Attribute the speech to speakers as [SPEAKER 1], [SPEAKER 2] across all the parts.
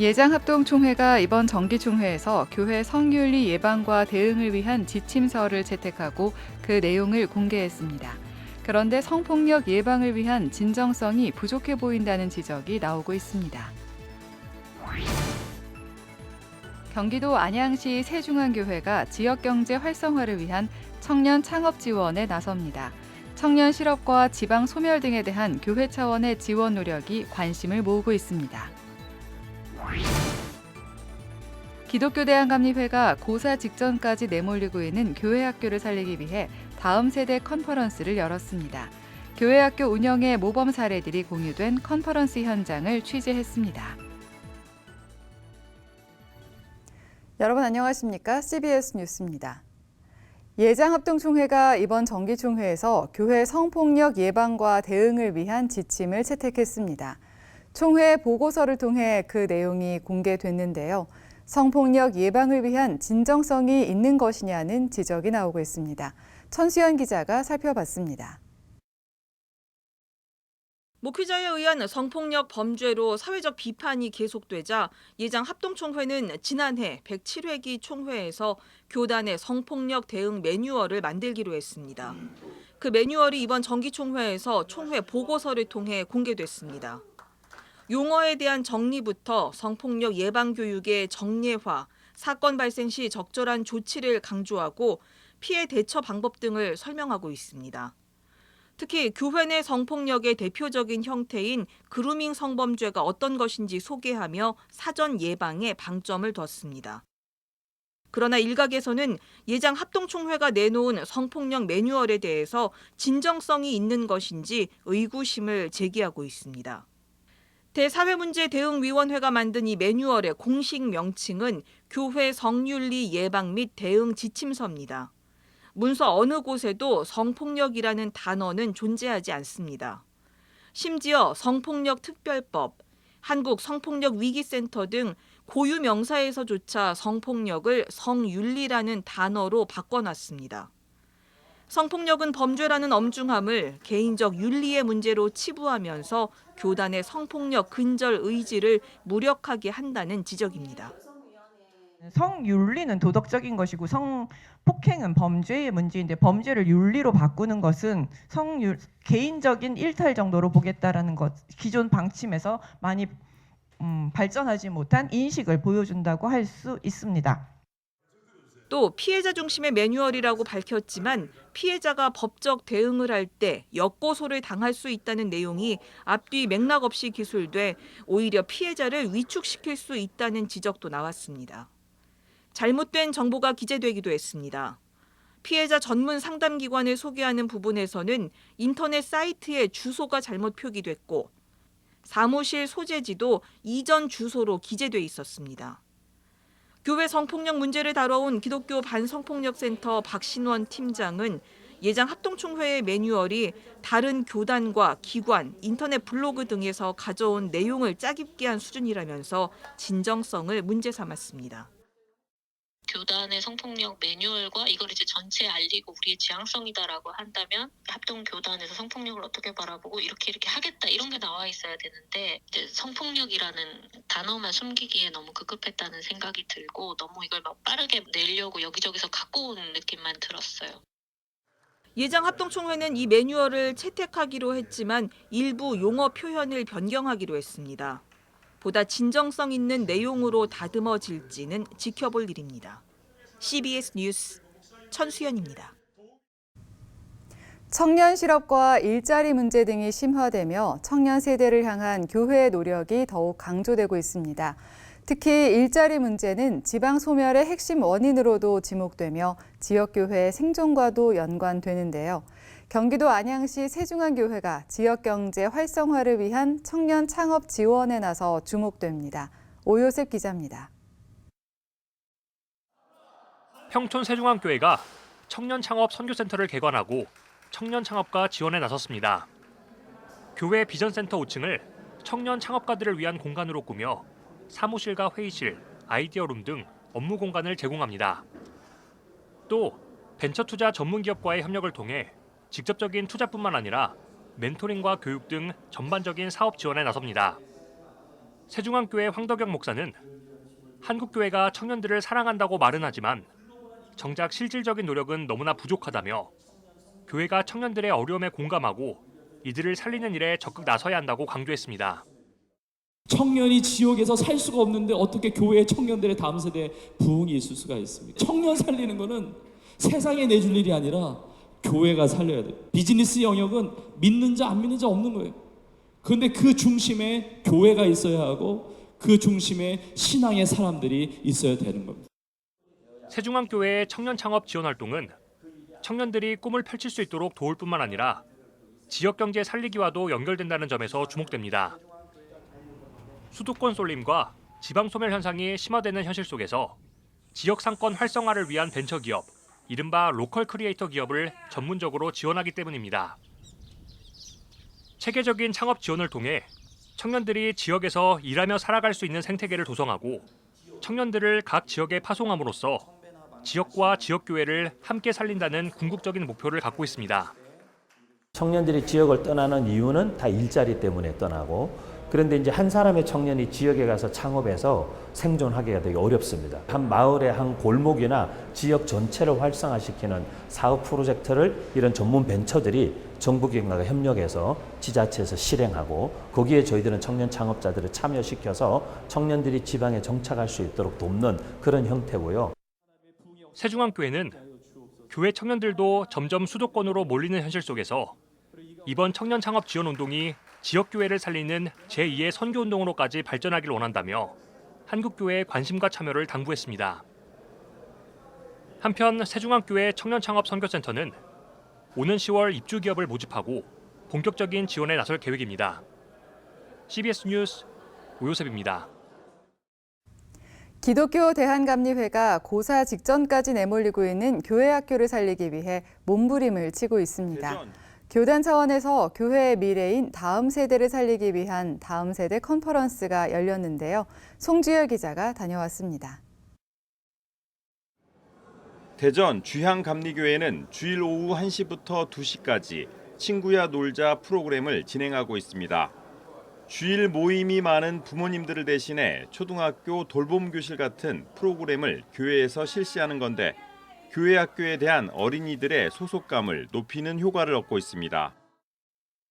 [SPEAKER 1] 예장합동총회가 이번 정기총회에서 교회 성윤리 예방과 대응을 위한 지침서를 채택하고 그 내용을 공개했습니다. 그런데 성폭력 예방을 위한 진정성이 부족해 보인다는 지적이 나오고 있습니다. 경기도 안양시 세중앙교회가 지역경제 활성화를 위한 청년 창업 지원에 나섭니다. 청년 실업과 지방 소멸 등에 대한 교회 차원의 지원 노력이 관심을 모으고 있습니다. 기독교 대한감리회가 고사 직전까지 내몰리고 있는 교회 학교를 살리기 위해 다음 세대 컨퍼런스를 열었습니다. 교회 학교 운영의 모범 사례들이 공유된 컨퍼런스 현장을 취재했습니다. 여러분 안녕하십니까? CBS 뉴스입니다. 예장합동총회가 이번 정기총회에서 교회 성폭력 예방과 대응을 위한 지침을 채택했습니다. 총회 보고서를 통해 그 내용이 공개됐는데요. 성폭력 예방을 위한 진정성이 있는 것이냐는 지적이 나오고 있습니다. 천수연 기자가 살펴봤습니다.
[SPEAKER 2] 목회자에 의한 성폭력 범죄로 사회적 비판이 계속되자 예장 합동총회는 지난해 107회기 총회에서 교단의 성폭력 대응 매뉴얼을 만들기로 했습니다. 그 매뉴얼이 이번 정기총회에서 총회 보고서를 통해 공개됐습니다. 용어에 대한 정리부터 성폭력 예방 교육의 정례화, 사건 발생 시 적절한 조치를 강조하고 피해 대처 방법 등을 설명하고 있습니다. 특히 교회 내 성폭력의 대표적인 형태인 그루밍 성범죄가 어떤 것인지 소개하며 사전 예방에 방점을 뒀습니다. 그러나 일각에서는 예장 합동총회가 내놓은 성폭력 매뉴얼에 대해서 진정성이 있는 것인지 의구심을 제기하고 있습니다. 대사회문제대응위원회가 만든 이 매뉴얼의 공식 명칭은 교회 성윤리 예방 및 대응 지침서입니다. 문서 어느 곳에도 성폭력이라는 단어는 존재하지 않습니다. 심지어 성폭력 특별법, 한국 성폭력 위기센터 등 고유 명사에서조차 성폭력을 성윤리라는 단어로 바꿔놨습니다. 성폭력은 범죄라는 엄중함을 개인적 윤리의 문제로 치부하면서 교단의 성폭력 근절 의지를 무력하게 한다는 지적입니다.
[SPEAKER 3] 성윤리는 도덕적인 것이고 성폭행은 범죄의 문제인데 범죄를 윤리로 바꾸는 것은 성윤 개인적인 일탈 정도로 보겠다라는 것 기존 방침에서 많이 음, 발전하지 못한 인식을 보여준다고 할 수 있습니다.
[SPEAKER 2] 또 피해자 중심의 매뉴얼이라고 밝혔지만 피해자가 법적 대응을 할 때 역고소를 당할 수 있다는 내용이 앞뒤 맥락 없이 기술돼 오히려 피해자를 위축시킬 수 있다는 지적도 나왔습니다. 잘못된 정보가 기재되기도 했습니다. 피해자 전문 상담기관을 소개하는 부분에서는 인터넷 사이트에 주소가 잘못 표기됐고 사무실 소재지도 이전 주소로 기재돼 있었습니다. 교회 성폭력 문제를 다뤄온 기독교 반성폭력센터 박신원 팀장은 예장 합동총회의 매뉴얼이 다른 교단과 기관, 인터넷 블로그 등에서 가져온 내용을 짜깁기 한 수준이라면서 진정성을 문제 삼았습니다.
[SPEAKER 4] 교단의 성폭력 매뉴얼과 이걸 이제 전체에 알리고 우리의 지향성이다라고 한다면 합동 교단에서 성폭력을 어떻게 바라보고 이렇게 이렇게 하겠다 이런 게 나와 있어야 되는데 이제 성폭력이라는 단어만 숨기기에 너무 급급했다는 생각이 들고 너무 이걸 막 빠르게 내려고 여기저기서 갖고 온 느낌만 들었어요.
[SPEAKER 2] 예장 합동총회는 이 매뉴얼을 채택하기로 했지만 일부 용어 표현을 변경하기로 했습니다. 보다 진정성 있는 내용으로 다듬어질지는 지켜볼 일입니다. CBS 뉴스 천수연입니다.
[SPEAKER 1] 청년 실업과 일자리 문제 등이 심화되며 청년 세대를 향한 교회의 노력이 더욱 강조되고 있습니다. 특히 일자리 문제는 지방 소멸의 핵심 원인으로도 지목되며 지역교회의 생존과도 연관되는데요. 경기도 안양시 세중앙교회가 지역 경제 활성화를 위한 청년 창업 지원에 나서 주목됩니다. 오요셉 기자입니다.
[SPEAKER 5] 평촌 세중앙교회가 청년 창업 선교센터를 개관하고 청년 창업가 지원에 나섰습니다. 교회 비전센터 5층을 청년 창업가들을 위한 공간으로 꾸며 사무실과 회의실, 아이디어룸 등 업무 공간을 제공합니다. 또 벤처 투자 전문 기업과의 협력을 통해 직접적인 투자뿐만 아니라 멘토링과 교육 등 전반적인 사업 지원에 나섭니다. 세중앙교회 황덕영 목사는 한국교회가 청년들을 사랑한다고 말은 하지만 정작 실질적인 노력은 너무나 부족하다며 교회가 청년들의 어려움에 공감하고 이들을 살리는 일에 적극 나서야 한다고 강조했습니다.
[SPEAKER 6] 청년이 지옥에서 살 수가 없는데 어떻게 교회 청년들의 다음 세대에 부흥이 있을 수가 있습니까? 청년 살리는 거는 세상에 내줄 일이 아니라 교회가 살려야 돼요. 비즈니스 영역은 믿는 자 안 믿는 자 없는 거예요. 그런데 그 중심에 교회가 있어야 하고 그 중심에 신앙의 사람들이 있어야 되는 겁니다.
[SPEAKER 5] 세중앙교회의 청년 창업 지원 활동은 청년들이 꿈을 펼칠 수 있도록 도울 뿐만 아니라 지역 경제 살리기와도 연결된다는 점에서 주목됩니다. 수도권 쏠림과 지방 소멸 현상이 심화되는 현실 속에서 지역 상권 활성화를 위한 벤처 기업, 이른바 로컬 크리에이터 기업을 전문적으로 지원하기 때문입니다. 체계적인 창업 지원을 통해 청년들이 지역에서 일하며 살아갈 수 있는 생태계를 조성하고 청년들을 각 지역에 파송함으로써 지역과 지역교회를 함께 살린다는 궁극적인 목표를 갖고 있습니다.
[SPEAKER 7] 청년들이 지역을 떠나는 이유는 다 일자리 때문에 떠나고 그런데 이제 한 사람의 청년이 지역에 가서 창업해서 생존하기가 되게 어렵습니다. 한 마을의 한 골목이나 지역 전체를 활성화시키는 사업 프로젝트를 이런 전문 벤처들이 정부기관과 협력해서 지자체에서 실행하고 거기에 저희들은 청년 창업자들을 참여시켜서 청년들이 지방에 정착할 수 있도록 돕는 그런 형태고요.
[SPEAKER 5] 세중앙교회는 교회 청년들도 점점 수도권으로 몰리는 현실 속에서 이번 청년 창업 지원 운동이 지역교회를 살리는 제2의 선교 운동으로까지 발전하길 원한다며 한국교회의 관심과 참여를 당부했습니다. 한편 세중앙교회 청년 창업 선교센터는 오는 10월 입주 기업을 모집하고 본격적인 지원에 나설 계획입니다. CBS 뉴스 오요셉입니다.
[SPEAKER 1] 기독교 대한감리회가 고사 직전까지 내몰리고 있는 교회 학교를 살리기 위해 몸부림을 치고 있습니다. 교단 차원에서 교회의 미래인 다음 세대를 살리기 위한 다음 세대 컨퍼런스가 열렸는데요. 송주열 기자가 다녀왔습니다.
[SPEAKER 8] 대전 주향감리교회는 주일 오후 1시부터 2시까지 친구야 놀자 프로그램을 진행하고 있습니다. 주일 모임이 많은 부모님들을 대신해 초등학교 돌봄 교실 같은 프로그램을 교회에서 실시하는 건데 교회 학교에 대한 어린이들의 소속감을 높이는 효과를 얻고 있습니다.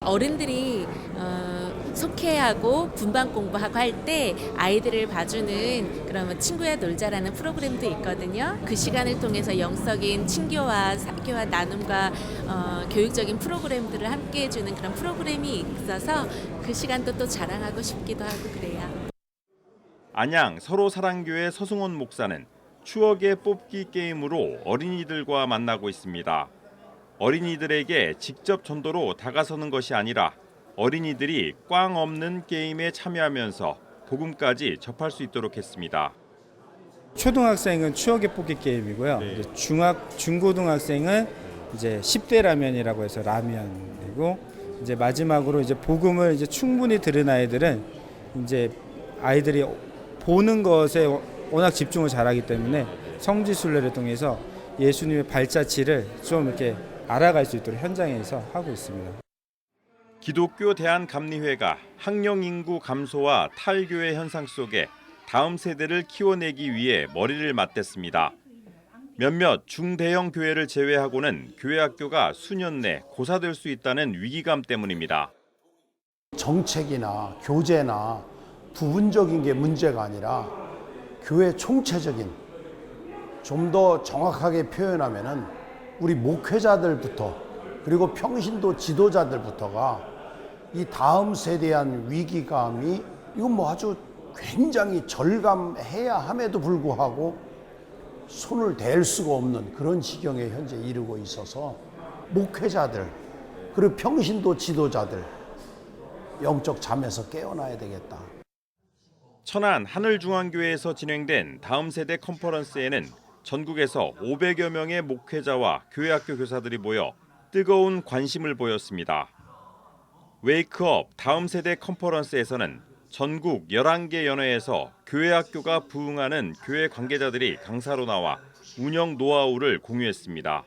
[SPEAKER 9] 어른들이 어, 속회하고 분반 공부하고 할 때 아이들을 봐주는 그런 친구야 놀자라는 프로그램도 있거든요. 그 시간을 통해서 영적인 친교와 사교와 나눔과 어, 교육적인 프로그램들을 함께 해주는 그런 프로그램이 있어서 그 시간도 또 자랑하고 싶기도 하고 그래요.
[SPEAKER 8] 안양 서로 사랑교회 서승원 목사는 추억의 뽑기 게임으로 어린이들과 만나고 있습니다. 어린이들에게 직접 전도로 다가서는 것이 아니라 어린이들이 꽝 없는 게임에 참여하면서 복음까지 접할 수 있도록 했습니다.
[SPEAKER 10] 초등학생은 추억의 뽑기 게임이고요. 이제 중학 중고등학생은 이제 10대 라면이라고 해서 라면이고 이제 마지막으로 이제 복음을 이제 충분히 들은 아이들은 이제 아이들이 보는 것에 워낙 집중을 잘하기 때문에 성지 순례를 통해서 예수님의 발자취를 좀 이렇게 알아갈 수 있도록 현장에서 하고 있습니다.
[SPEAKER 8] 기독교 대한감리회가 학령 인구 감소와 탈교회 현상 속에 다음 세대를 키워내기 위해 머리를 맞댔습니다. 몇몇 중대형 교회를 제외하고는 교회 학교가 수년 내 고사될 수 있다는 위기감 때문입니다.
[SPEAKER 11] 정책이나 교재나 부분적인 게 문제가 아니라 교회 총체적인 좀 더 정확하게 표현하면은 우리 목회자들부터 그리고 평신도 지도자들부터가 이 다음 세대한 위기감이 이건 뭐 아주 굉장히 절감해야 함에도 불구하고 손을 댈 수가 없는 그런 지경에 현재 이르고 있어서 목회자들 그리고 평신도 지도자들 영적 잠에서 깨어나야 되겠다.
[SPEAKER 8] 천안 하늘중앙교회에서 진행된 다음 세대 컨퍼런스에는 전국에서 500여 명의 목회자와 교회학교 교사들이 모여 뜨거운 관심을 보였습니다. 웨이크업 다음 세대 컨퍼런스에서는 전국 11개 연회에서 교회학교가 부흥하는 교회 관계자들이 강사로 나와 운영 노하우를 공유했습니다.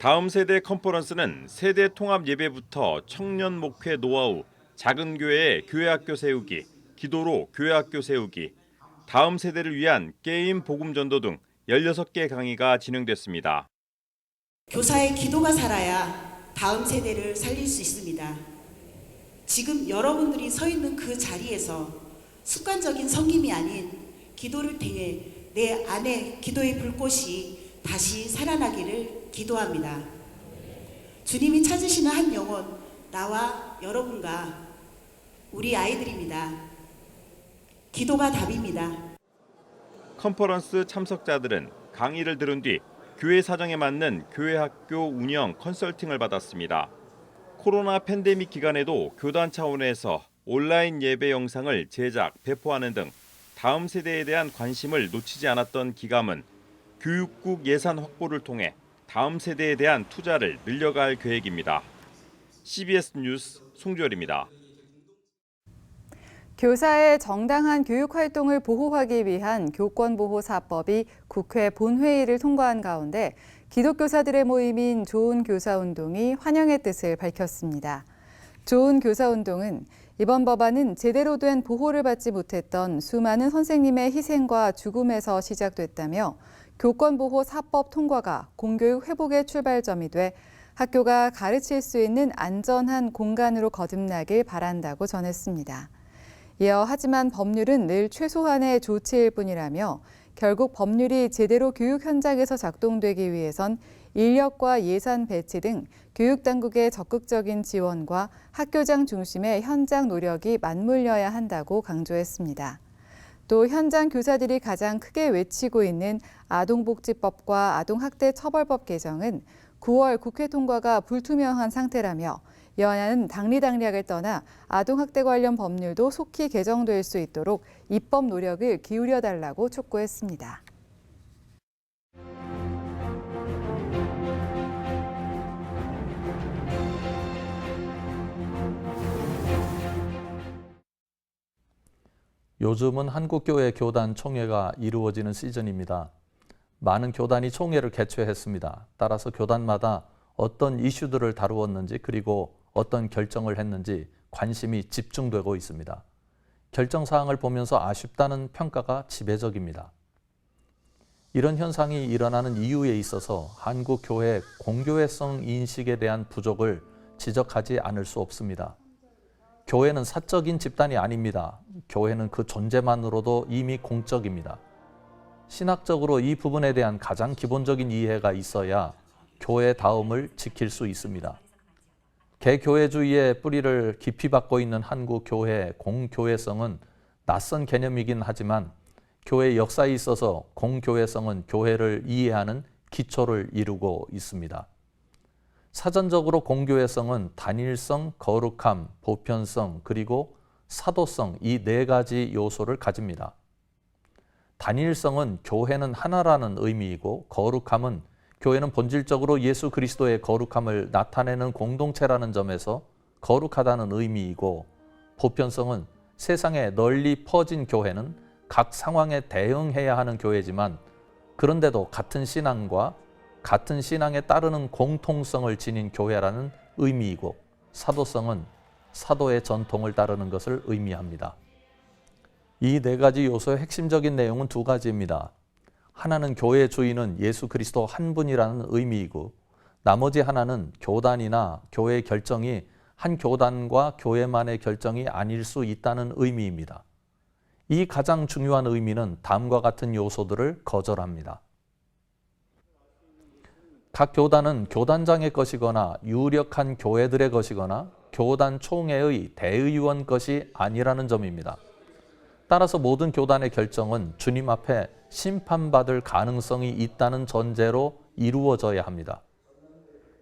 [SPEAKER 8] 다음 세대 컨퍼런스는 세대 통합 예배부터 청년 목회 노하우, 작은 교회의 교회학교 세우기, 기도로 교회 학교 세우기, 다음 세대를 위한 게임 복음 전도 등 16개 강의가 진행됐습니다.
[SPEAKER 12] 교사의 기도가 살아야 다음 세대를 살릴 수 있습니다. 지금 여러분들이 서 있는 그 자리에서 습관적인 성김이 아닌 기도를 통해 내 안에 기도의 불꽃이 다시 살아나기를 기도합니다. 주님이 찾으시는 한 영혼, 나와 여러분과 우리 아이들입니다. 기도가 답입니다.
[SPEAKER 8] 컨퍼런스 참석자들은 강의를 들은 뒤 교회 사정에 맞는 교회 학교 운영 컨설팅을 받았습니다. 코로나 팬데믹 기간에도 교단 차원에서 온라인 예배 영상을 제작, 배포하는 등 다음 세대에 대한 관심을 놓치지 않았던 기감은 교육국 예산 확보를 통해 다음 세대에 대한 투자를 늘려갈 계획입니다. CBS 뉴스 송주열입니다.
[SPEAKER 1] 교사의 정당한 교육 활동을 보호하기 위한 교권보호사법이 국회 본회의를 통과한 가운데 기독교사들의 모임인 좋은 교사 운동이 환영의 뜻을 밝혔습니다. 좋은 교사 운동은 이번 법안은 제대로 된 보호를 받지 못했던 수많은 선생님의 희생과 죽음에서 시작됐다며 교권보호사법 통과가 공교육 회복의 출발점이 돼 학교가 가르칠 수 있는 안전한 공간으로 거듭나길 바란다고 전했습니다. 이어 하지만 법률은 늘 최소한의 조치일 뿐이라며 결국 법률이 제대로 교육 현장에서 작동되기 위해선 인력과 예산 배치 등 교육 당국의 적극적인 지원과 학교장 중심의 현장 노력이 맞물려야 한다고 강조했습니다. 또 현장 교사들이 가장 크게 외치고 있는 아동복지법과 아동학대 처벌법 개정은 9월 국회 통과가 불투명한 상태라며 여야는 당리당략을 떠나 아동학대 관련 법률도 속히 개정될 수 있도록 입법 노력을 기울여 달라고 촉구했습니다.
[SPEAKER 13] 요즘은 한국교회 교단 총회가 이루어지는 시즌입니다. 많은 교단이 총회를 개최했습니다. 따라서 교단마다 어떤 이슈들을 다루었는지 그리고 어떤 결정을 했는지 관심이 집중되고 있습니다. 결정 사항을 보면서 아쉽다는 평가가 지배적입니다. 이런 현상이 일어나는 이유에 있어서 한국 교회 공교회성 인식에 대한 부족을 지적하지 않을 수 없습니다. 교회는 사적인 집단이 아닙니다. 교회는 그 존재만으로도 이미 공적입니다. 신학적으로 이 부분에 대한 가장 기본적인 이해가 있어야 교회 다움을 지킬 수 있습니다. 개교회주의의 뿌리를 깊이 받고 있는 한국 교회 공교회성은 낯선 개념이긴 하지만 교회 역사에 있어서 공교회성은 교회를 이해하는 기초를 이루고 있습니다. 사전적으로 공교회성은 단일성, 거룩함, 보편성, 그리고 사도성 이 네 가지 요소를 가집니다. 단일성은 교회는 하나라는 의미이고 거룩함은 교회는 본질적으로 예수 그리스도의 거룩함을 나타내는 공동체라는 점에서 거룩하다는 의미이고 보편성은 세상에 널리 퍼진 교회는 각 상황에 대응해야 하는 교회지만 그런데도 같은 신앙과 같은 신앙에 따르는 공통성을 지닌 교회라는 의미이고 사도성은 사도의 전통을 따르는 것을 의미합니다. 이 네 가지 요소의 핵심적인 내용은 두 가지입니다. 하나는 교회 주인은 예수 그리스도 한 분이라는 의미이고 나머지 하나는 교단이나 교회 결정이 한 교단과 교회만의 결정이 아닐 수 있다는 의미입니다. 이 가장 중요한 의미는 다음과 같은 요소들을 거절합니다. 각 교단은 교단장의 것이거나 유력한 교회들의 것이거나 교단 총회의 대의원 것이 아니라는 점입니다. 따라서 모든 교단의 결정은 주님 앞에 심판받을 가능성이 있다는 전제로 이루어져야 합니다.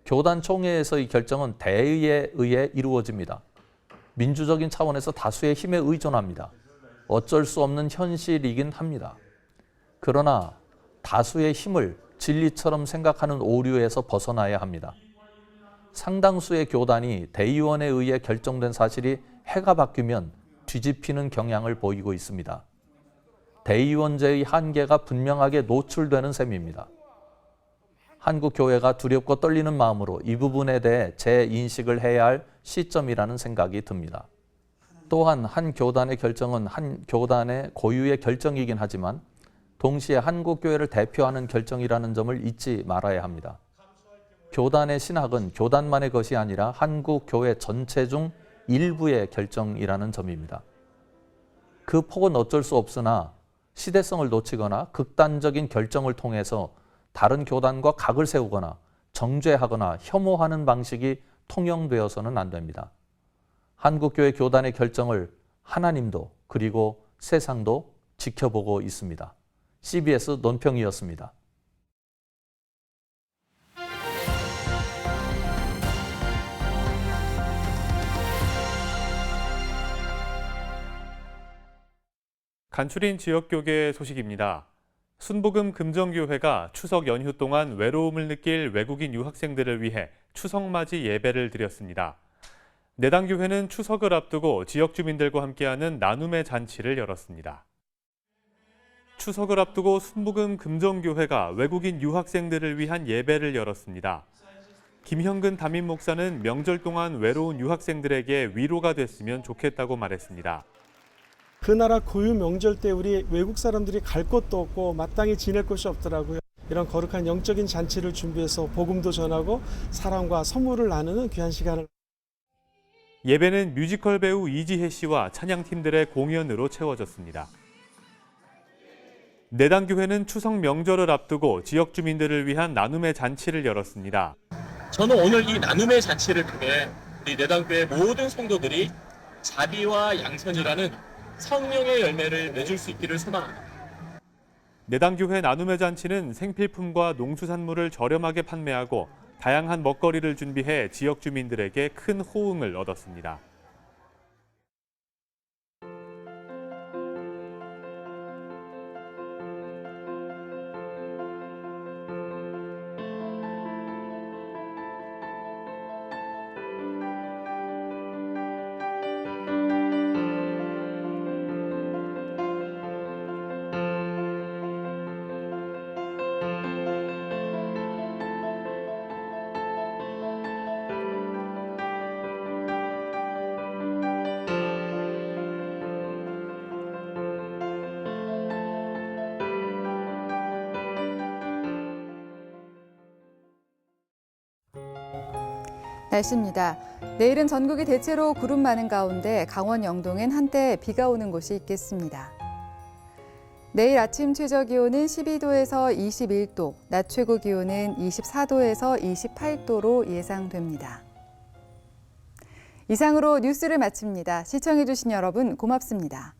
[SPEAKER 13] 교단 총회에서의 결정은 대의에 의해 이루어집니다. 민주적인 차원에서 다수의 힘에 의존합니다. 어쩔 수 없는 현실이긴 합니다. 그러나 다수의 힘을 진리처럼 생각하는 오류에서 벗어나야 합니다. 상당수의 교단이 대의원에 의해 결정된 사실이 해가 바뀌면 뒤집히는 경향을 보이고 있습니다. 대의원제의 한계가 분명하게 노출되는 셈입니다. 한국 교회가 두렵고 떨리는 마음으로 이 부분에 대해 재인식을 해야 할 시점이라는 생각이 듭니다. 또한 한 교단의 결정은 한 교단의 고유의 결정이긴 하지만 동시에 한국 교회를 대표하는 결정이라는 점을 잊지 말아야 합니다. 교단의 신학은 교단만의 것이 아니라 한국 교회 전체 중 일부의 결정이라는 점입니다. 그 폭은 어쩔 수 없으나 시대성을 놓치거나 극단적인 결정을 통해서 다른 교단과 각을 세우거나 정죄하거나 혐오하는 방식이 통용되어서는 안 됩니다. 한국교회 교단의 결정을 하나님도 그리고 세상도 지켜보고 있습니다. CBS 논평이었습니다.
[SPEAKER 14] 간추린 지역교계 소식입니다. 순복음 금정교회가 추석 연휴 동안 외로움을 느낄 외국인 유학생들을 위해 추석맞이 예배를 드렸습니다. 내당교회는 추석을 앞두고 지역 주민들과 함께하는 나눔의 잔치를 열었습니다. 추석을 앞두고 순복음 금정교회가 외국인 유학생들을 위한 예배를 열었습니다. 김형근 담임 목사는 명절 동안 외로운 유학생들에게 위로가 됐으면 좋겠다고 말했습니다.
[SPEAKER 15] 그 나라 고유 명절 때 우리 외국 사람들이 갈 곳도 없고 마땅히 지낼 곳이 없더라고요. 이런 거룩한 영적인 잔치를 준비해서 복음도 전하고 사랑과 선물을 나누는 귀한 시간을
[SPEAKER 14] 예배는 뮤지컬 배우 이지혜 씨와 찬양팀들의 공연으로 채워졌습니다. 내당 교회는 추석 명절을 앞두고 지역 주민들을 위한 나눔의 잔치를 열었습니다.
[SPEAKER 16] 저는 오늘 이 나눔의 잔치를 통해 우리 내당 교회 모든 성도들이 자비와 양선이라는 성령의 열매를 맺을 수 있기를 소망합니다.
[SPEAKER 14] 내당교회 나눔의 잔치는 생필품과 농수산물을 저렴하게 판매하고 다양한 먹거리를 준비해 지역 주민들에게 큰 호응을 얻었습니다.
[SPEAKER 1] 날씨입니다. 내일은 전국이 대체로 구름 많은 가운데 강원 영동엔 한때 비가 오는 곳이 있겠습니다. 내일 아침 최저 기온은 12도에서 21도, 낮 최고 기온은 24도에서 28도로 예상됩니다. 이상으로 뉴스를 마칩니다. 시청해주신 여러분 고맙습니다.